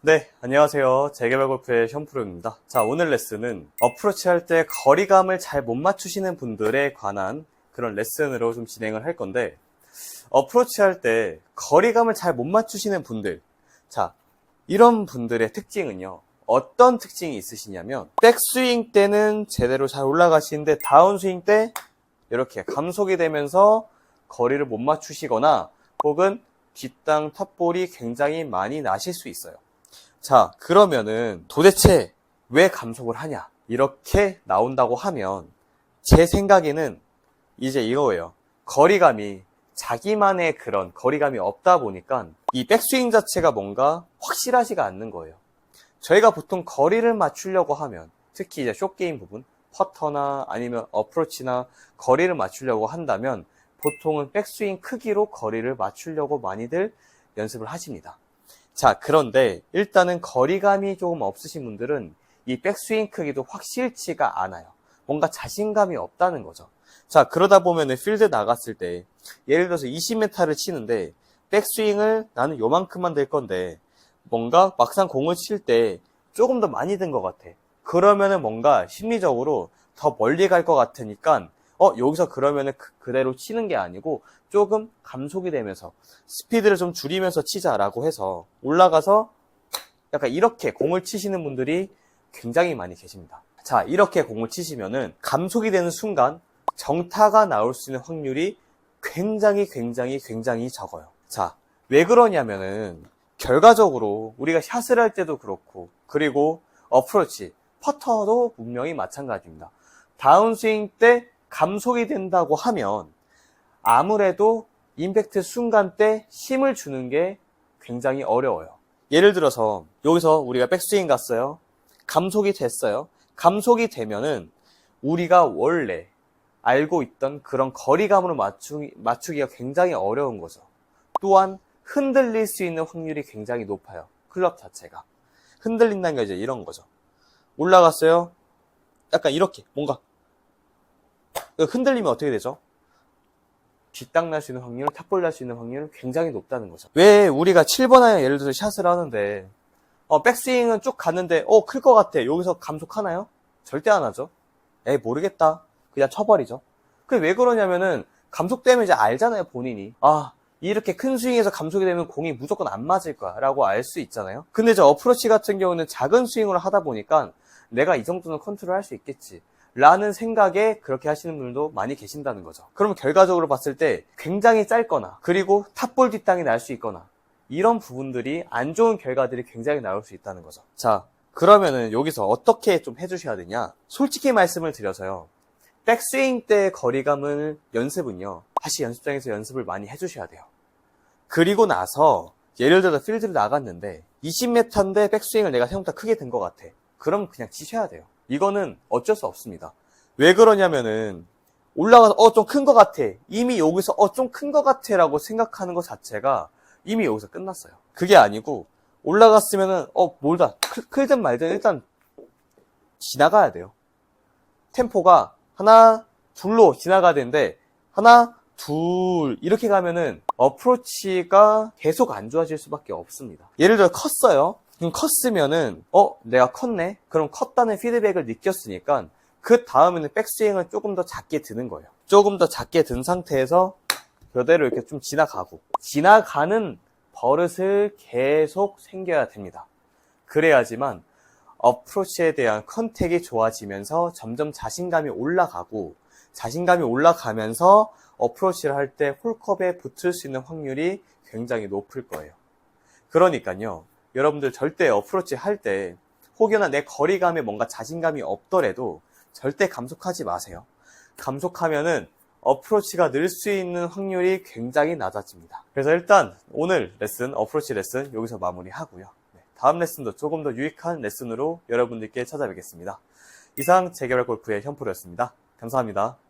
네, 안녕하세요. 재개발 골프의 션프로입니다. 자, 오늘 레슨은 어프로치 할 때 거리감을 잘 못 맞추시는 분들에 관한 그런 레슨으로 좀 진행을 할 건데, 어프로치 할 때 거리감을 잘 못 맞추시는 분들. 자, 이런 분들의 특징은요. 어떤 특징이 있으시냐면, 백스윙 때는 제대로 잘 올라가시는데, 다운스윙 때 이렇게 감속이 되면서 거리를 못 맞추시거나, 혹은 뒷땅 탑볼이 굉장히 많이 나실 수 있어요. 자, 그러면은 도대체 왜 감속을 하냐? 이렇게 나온다고 하면 제 생각에는 이제 이거예요. 거리감이 자기만의 그런 거리감이 없다 보니까 이 백스윙 자체가 뭔가 확실하지가 않는 거예요. 저희가 보통 거리를 맞추려고 하면 특히 이제 숏게임 부분 퍼터나 아니면 어프로치나 거리를 맞추려고 한다면 보통은 백스윙 크기로 거리를 맞추려고 많이들 연습을 하십니다. 자, 그런데 일단은 거리감이 조금 없으신 분들은 이 백스윙 크기도 확실치가 않아요. 뭔가 자신감이 없다는 거죠. 자, 그러다 보면은 필드 나갔을 때 예를 들어서 20m를 치는데 백스윙을 나는 요만큼만 될 건데 뭔가 막상 공을 칠 때 조금 더 많이 든 것 같아. 그러면은 뭔가 심리적으로 더 멀리 갈 것 같으니까 어, 여기서 그러면은 그- 그대로 치는 게 아니고 조금 감속이 되면서 스피드를 좀 줄이면서 치자라고 해서 올라가서 약간 이렇게 공을 치시는 분들이 굉장히 많이 계십니다. 자, 이렇게 공을 치시면은 감속이 되는 순간 정타가 나올 수 있는 확률이 굉장히 굉장히 굉장히 적어요. 자, 왜 그러냐면은 결과적으로 우리가 샷을 할 때도 그렇고 그리고 어프로치, 퍼터도 분명히 마찬가지입니다. 다운스윙 때 감속이 된다고 하면 아무래도 임팩트 순간 때 힘을 주는 게 굉장히 어려워요. 예를 들어서 여기서 우리가 백스윙 갔어요. 감속이 됐어요. 감속이 되면은 우리가 원래 알고 있던 그런 거리감으로 맞추, 맞추기가 굉장히 어려운 거죠. 또한 흔들릴 수 있는 확률이 굉장히 높아요. 클럽 자체가. 흔들린다는 게 이제 이런 거죠. 올라갔어요. 약간 이렇게 뭔가 흔들리면 어떻게 되죠? 뒷땅 날 수 있는 확률, 탑볼 날 수 있는 확률은 굉장히 높다는 거죠. 왜 우리가 7번 아이언 예를 들어서 샷을 하는데 어, 백스윙은 쭉 갔는데 어, 클 것 같아. 여기서 감속하나요? 절대 안 하죠. 에이 모르겠다. 그냥 쳐버리죠. 그게 왜 그러냐면은 감속되면 이제 알잖아요, 본인이. 아, 이렇게 큰 스윙에서 감속이 되면 공이 무조건 안 맞을 거야 라고 알 수 있잖아요. 근데 저 어프로치 같은 경우는 작은 스윙으로 하다 보니까 내가 이 정도는 컨트롤 할 수 있겠지. 라는 생각에 그렇게 하시는 분들도 많이 계신다는 거죠. 그러면 결과적으로 봤을 때 굉장히 짧거나 그리고 탑볼 뒷땅이 날 수 있거나 이런 부분들이 안 좋은 결과들이 굉장히 나올 수 있다는 거죠. 자, 그러면은 여기서 어떻게 좀 해주셔야 되냐? 솔직히 말씀을 드려서요. 백스윙 때 거리감을 연습은요. 다시 연습장에서 연습을 많이 해주셔야 돼요. 그리고 나서 예를 들어 필드를 나갔는데 20m인데 백스윙을 내가 생각보다 크게 든 것 같아. 그럼 그냥 치셔야 돼요. 이거는 어쩔 수 없습니다. 왜 그러냐면은 올라가서 어 좀 큰 것 같아. 이미 여기서 어 좀 큰 것 같아 라고 생각하는 것 자체가 이미 여기서 끝났어요. 그게 아니고 올라갔으면은 어 뭘다 클든 말든 일단 지나가야 돼요. 템포가 하나 둘로 지나가야 되는데 하나 둘 이렇게 가면은 어프로치가 계속 안 좋아질 수밖에 없습니다. 예를 들어 컸어요. 그럼 컸으면은 어 내가 컸네. 그럼 컸다는 피드백을 느꼈으니까 그 다음에는 백스윙을 조금 더 작게 드는 거예요. 조금 더 작게 든 상태에서 그대로 이렇게 좀 지나가고 지나가는 버릇을 계속 생겨야 됩니다. 그래야지만 어프로치에 대한 컨택이 좋아지면서 점점 자신감이 올라가고 자신감이 올라가면서 어프로치를 할 때 홀컵에 붙을 수 있는 확률이 굉장히 높을 거예요. 그러니까요. 여러분들 절대 어프로치 할 때 혹여나 내 거리감에 뭔가 자신감이 없더라도 절대 감속하지 마세요. 감속하면은 어프로치가 늘 수 있는 확률이 굉장히 낮아집니다. 그래서 일단 오늘 레슨, 어프로치 레슨 여기서 마무리하고요. 네, 다음 레슨도 조금 더 유익한 레슨으로 여러분들께 찾아뵙겠습니다. 이상 재개발 골프의 현프로였습니다. 감사합니다.